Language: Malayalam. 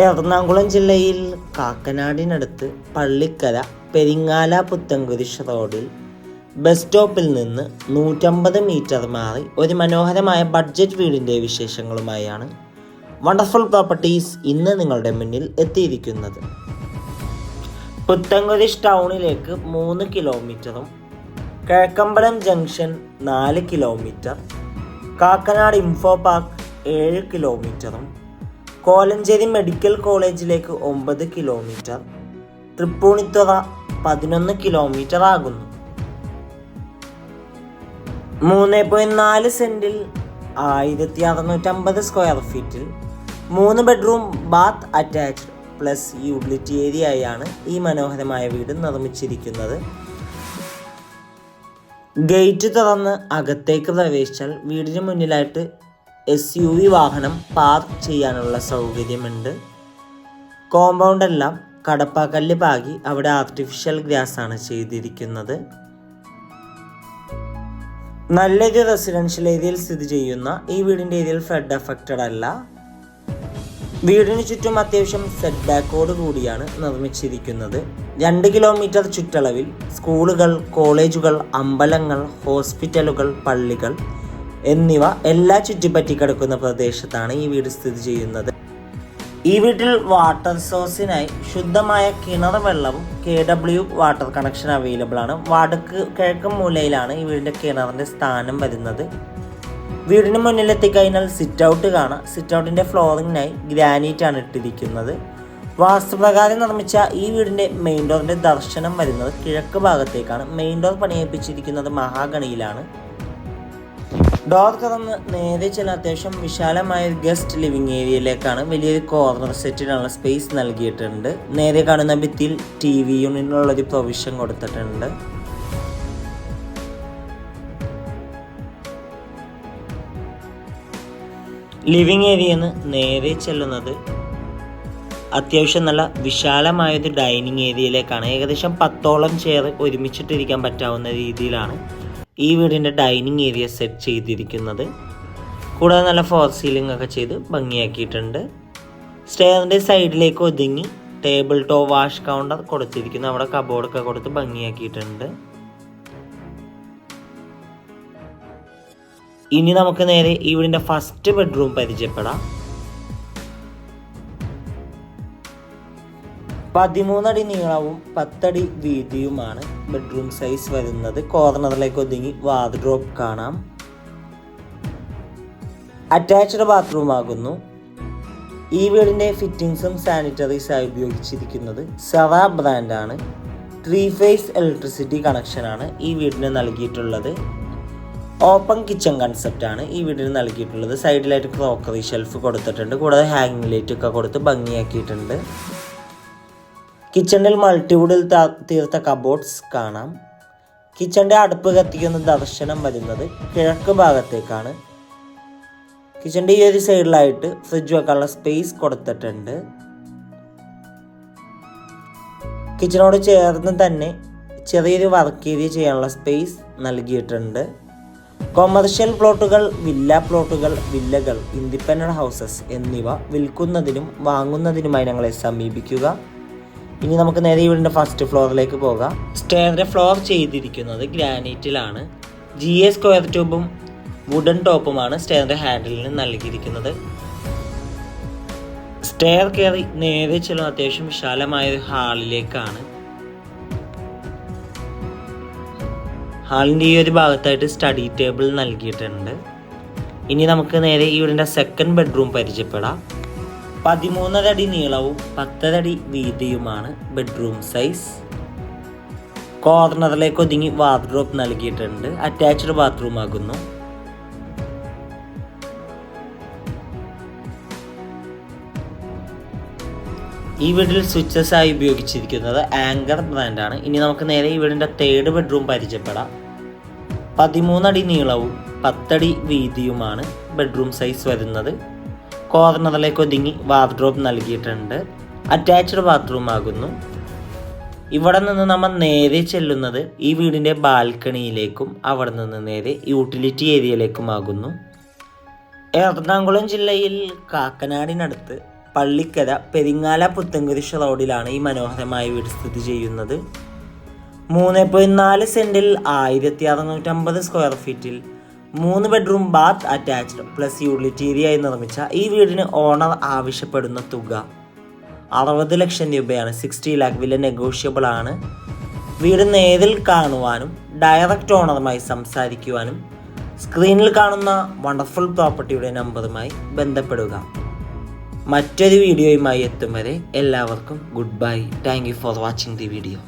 എറണാകുളം ജില്ലയിൽ കാക്കനാടിനടുത്ത് പള്ളിക്കര പെരിങ്ങാല പുത്തൻകുരിശ് റോഡിൽ ബസ് സ്റ്റോപ്പിൽ നിന്ന് നൂറ്റമ്പത് മീറ്റർ മാറി ഒരു മനോഹരമായ ബഡ്ജറ്റ് വീടിന്റെ വിശേഷങ്ങളുമായാണ് വണ്ടർഫുൾ പ്രോപ്പർട്ടീസ് ഇന്ന് നിങ്ങളുടെ മുന്നിൽ എത്തിയിരിക്കുന്നത്. പുത്തൻകുരിശ് ടൗണിലേക്ക് മൂന്ന് കിലോമീറ്ററും കിഴക്കമ്പലം ജംഗ്ഷൻ നാല് കിലോമീറ്റർ കാക്കനാട് ഇൻഫോ പാർക്ക് ഏഴ് കിലോമീറ്ററും കോലഞ്ചേരി മെഡിക്കൽ കോളേജിലേക്ക് ഒമ്പത് കിലോമീറ്റർ തൃപ്പൂണിത്തുറ പതിനൊന്ന് കിലോമീറ്റർ ആകുന്നു. മൂന്ന് പോയിന്റ് നാല് സെന്റിൽ ആയിരത്തി അറുന്നൂറ്റമ്പത് സ്ക്വയർ ഫീറ്റിൽ മൂന്ന് bedroom bath attached plus utility ഏരിയയാണ് ഈ മനോഹരമായ വീട് നിർമ്മിച്ചിരിക്കുന്നത്. ഗേറ്റ് തുറന്ന് അകത്തേക്ക് പ്രവേശിച്ചാൽ വീടിന് മുന്നിലായിട്ട് എസ് യു വി വാഹനം പാർക്ക് ചെയ്യാനുള്ള സൗകര്യമുണ്ട്. കോമ്പൗണ്ട് എല്ലാം കടപ്പാക്കല്ല് പാകി അവിടെ ആർട്ടിഫിഷ്യൽ ഗ്രാസ് ആണ് ചെയ്തിരിക്കുന്നത്. നല്ലൊരു റെസിഡൻഷ്യൽ ഏരിയയിൽ സ്ഥിതി ചെയ്യുന്ന ഈ വീടിന്റെ ഏരിയയിൽ ഫ്ലഡ് അഫക്റ്റഡ് അല്ല. വീടിന് ചുറ്റും അത്യാവശ്യം സെറ്റ് ബാക്കോട് കൂടിയാണ് നിർമ്മിച്ചിരിക്കുന്നത്. രണ്ട് കിലോമീറ്റർ ചുറ്റളവിൽ സ്കൂളുകൾ കോളേജുകൾ അമ്പലങ്ങൾ ഹോസ്പിറ്റലുകൾ പള്ളികൾ എന്നിവ എല്ലാ ചുറ്റിപ്പറ്റി കിടക്കുന്ന പ്രദേശത്താണ് ഈ വീട് സ്ഥിതി ചെയ്യുന്നത്. ഈ വീട്ടിൽ വാട്ടർ സോഴ്സിനായി ശുദ്ധമായ കിണർ വെള്ളവും K W water connection available ആണ്. വടക്ക് കിഴക്കൻ മൂലയിലാണ് ഈ വീടിന്റെ കിണറിന്റെ സ്ഥാനം വരുന്നത്. വീടിന് മുന്നിലെത്തിക്കഴിഞ്ഞാൽ സിറ്റ് ഔട്ട് കാണാം. സിറ്റ് ഔട്ടിന്റെ ഫ്ലോറിങ്ങിനായി ഗ്രാനൈറ്റ് ആണ് ഇട്ടിരിക്കുന്നത്. വാസ്തുപ്രകാരം നിർമ്മിച്ച ഈ വീടിന്റെ മെയിൻ ഡോറിന്റെ ദർശനം വരുന്നത് കിഴക്ക് ഭാഗത്തേക്കാണ്. മെയിൻ ഡോർ പണിയിപ്പിച്ചിരിക്കുന്നത് മഹാഗണിയിലാണ്. ഡോർ തുറന്ന് നേരെ ചില അത്യാവശ്യം വിശാലമായ ഒരു ഗസ്റ്റ് ലിവിംഗ് ഏരിയയിലേക്കാണ് വലിയൊരു കോർണർ സെറ്റിനുള്ള സ്പേസ് നൽകിയിട്ടുണ്ട്. നേരെ കാണുന്ന ഭിത്തിയിൽ ടി വി യൂണിറ്റിനുള്ളൊരു പ്രൊവിഷൻ കൊടുത്തിട്ടുണ്ട്. ലിവിംഗ് ഏരിയന്ന് നേരെ ചെല്ലുന്നത് അത്യാവശ്യം നല്ല വിശാലമായൊരു ഡൈനിങ് ഏരിയയിലേക്കാണ്. ഏകദേശം പത്തോളം ചെയർ ഒരുമിച്ചിട്ടിരിക്കാൻ പറ്റാവുന്ന രീതിയിലാണ്. ഈ വീടിന്റെ ഡൈനിങ് ഏരിയ സെറ്റ് ചെയ്തിരിക്കുന്നത്. കൂടാതെ നല്ല ഫോർ സീലിംഗ് ഒക്കെ ചെയ്ത് ഭംഗിയാക്കിയിട്ടുണ്ട്. സ്റ്റെയറിന്റെ സൈഡിലേക്ക് ഒതുങ്ങി ടേബിൾ ടോ വാഷ് കൗണ്ടർ കൊടുത്തിരിക്കുന്നു. അവിടെ കബോർഡൊക്കെ കൊടുത്ത് ഭംഗിയാക്കിയിട്ടുണ്ട്. ഇനി നമുക്ക് നേരെ ഈ വീടിന്റെ ഫസ്റ്റ് ബെഡ്റൂം പരിചയപ്പെടാം. പതിമൂന്നടി നീളവും പത്തടി വീതിയുമാണ്. ബെഡ്റൂം സൈസ് വരുന്നത്. കോർണറിലേക്ക് ഒതുങ്ങി വാർഡ്രോബ് കാണാം. അറ്റാച്ച്ഡ് ബാത്റൂം ആകുന്നു. ഈ വീടിന്റെ ഫിറ്റിംഗ്സും സാനിറ്ററീസായി ഉപയോഗിച്ചിരിക്കുന്നത് സെറ ബ്രാൻഡാണ് ത്രീ ഫേസ് ഇലക്ട്രിസിറ്റി കണക്ഷനാണ് ഈ വീടിന് നൽകിയിട്ടുള്ളത്. ഓപ്പൺ കിച്ചൺ കൺസെപ്റ്റ് ആണ് ഈ വീടിന് നൽകിയിട്ടുള്ളത്. സൈഡിലായിട്ട് ക്രോക്കറി ഷെൽഫ് കൊടുത്തിട്ടുണ്ട്. കൂടാതെ ഹാങ്ങിങ് ലൈറ്റ് ഒക്കെ കൊടുത്ത് ഭംഗിയാക്കിയിട്ടുണ്ട്. കിച്ചണിൽ മൾട്ടിവുഡിൽ തീർത്ത കബോർഡ്സ് കാണാം. കിച്ചണിന്റെ അടുപ്പ് കത്തിക്കുന്ന ദർശനം വരുന്നത് കിഴക്ക് ഭാഗത്തേക്കാണ്. കിച്ചണിന്റെ ഈ ഒരു സൈഡിലായിട്ട് ഫ്രിഡ്ജ് വെക്കാനുള്ള സ്പേസ് കൊടുത്തിട്ടുണ്ട്. കിച്ചണോട് ചേർന്ന് തന്നെ ചെറിയൊരു വർക്ക് ഏരിയ ചെയ്യാനുള്ള സ്പേസ് നൽകിയിട്ടുണ്ട്. കൊമേർഷ്യൽ പ്ലോട്ടുകൾ വില്ല പ്ലോട്ടുകൾ വില്ലകൾ ഇൻഡിപെൻഡന്റ് ഹൗസസ് എന്നിവ വിൽക്കുന്നതിനും വാങ്ങുന്നതിനുമായി ഞങ്ങളെ സമീപിക്കുക. ഇനി നമുക്ക് നേരെ വീടിന്റെ ഫസ്റ്റ് ഫ്ലോറിലേക്ക് പോകാം. സ്റ്റെയറിന്റെ ഫ്ലോർ ചെയ്തിരിക്കുന്നത് ഗ്രാനൈറ്റിലാണ് ജി എ സ്ക്വയർ ട്യൂബും വുഡൻ ടോപ്പുമാണ് സ്റ്റെയറിന്റെ ഹാൻഡിലിന് നൽകിയിരിക്കുന്നത്. സ്റ്റെയർ കയറി നേരെ ചെല്ലുന്ന അത്യാവശ്യം വിശാലമായ ഒരു ഹാളിലേക്കാണ് ഹാളിന്റെ ഈ ഒരു ഭാഗത്തായിട്ട് സ്റ്റഡി ടേബിൾ നൽകിയിട്ടുണ്ട്. ഇനി നമുക്ക് നേരെ ഈ വീടിന്റെ സെക്കൻഡ് ബെഡ്റൂം പരിചയപ്പെടാം. പതിമൂന്നര അടി നീളവും പത്തരടി വീതിയുമാണ് ബെഡ്റൂം സൈസ് കോർണറിലേക്ക് ഒതുങ്ങി വാർഡ്രോബ് നൽകിയിട്ടുണ്ട്. അറ്റാച്ച്ഡ് ബാത്റൂം ആകുന്നു. ഈ വീടിൽ സ്വിച്ചസ് ആയി ഉപയോഗിച്ചിരിക്കുന്നത് ആങ്കർ ബ്രാൻഡാണ് ഇനി നമുക്ക് നേരെ ഈ വീടിന്റെ തേർഡ് ബെഡ്റൂം പരിചയപ്പെടാം. പതിമൂന്നടി നീളവും പത്തടി വീതിയുമാണ് ബെഡ്റൂം സൈസ് വരുന്നത്. കോർണറിലേക്ക് ഒതുങ്ങി വാർഡ്രോബ് നൽകിയിട്ടുണ്ട്. അറ്റാച്ച്ഡ് ബാത്റൂം ആകുന്നു. ഇവിടെ നിന്ന് നമ്മൾ നേരെ ചെല്ലുന്നത് ഈ വീടിന്റെ ബാൽക്കണിയിലേക്കും അവിടെ നിന്ന് നേരെ യൂട്ടിലിറ്റി ഏരിയയിലേക്കും ഏരിയയിലേക്കുമാകുന്നു എറണാകുളം ജില്ലയിൽ കാക്കനാടിനടുത്ത് പള്ളിക്കര പെരിങ്ങാല പുത്തൻകുരിശ് റോഡിലാണ് ഈ മനോഹരമായ വീട് സ്ഥിതി ചെയ്യുന്നത്. മൂന്ന് പോയിന്റ് നാല് സെന്റിൽ ആയിരത്തി അറുന്നൂറ്റമ്പത് സ്ക്വയർ ഫീറ്റിൽ മൂന്ന് ബെഡ്റൂം ബാത്ത് അറ്റാച്ച്ഡ് പ്ലസ് യൂട്ടിലിറ്റീരിയായി നിർമ്മിച്ച ഈ വീടിന് ഓണർ ആവശ്യപ്പെടുന്ന തുക. അറുപത് ലക്ഷം രൂപയാണ്. സിക്സ്റ്റി ലാക്ക് വില നെഗോഷ്യബിൾ ആണ്. വീട് നേരിൽ കാണുവാനും ഡയറക്റ്റ് ഓണറുമായി സംസാരിക്കുവാനും സ്ക്രീനിൽ കാണുന്ന വണ്ടർഫുൾ പ്രോപ്പർട്ടിയുടെ നമ്പറുമായി ബന്ധപ്പെടുക. മറ്റൊരു വീഡിയോയുമായി എത്തും വരെ എല്ലാവർക്കും good bye thank you for watching the video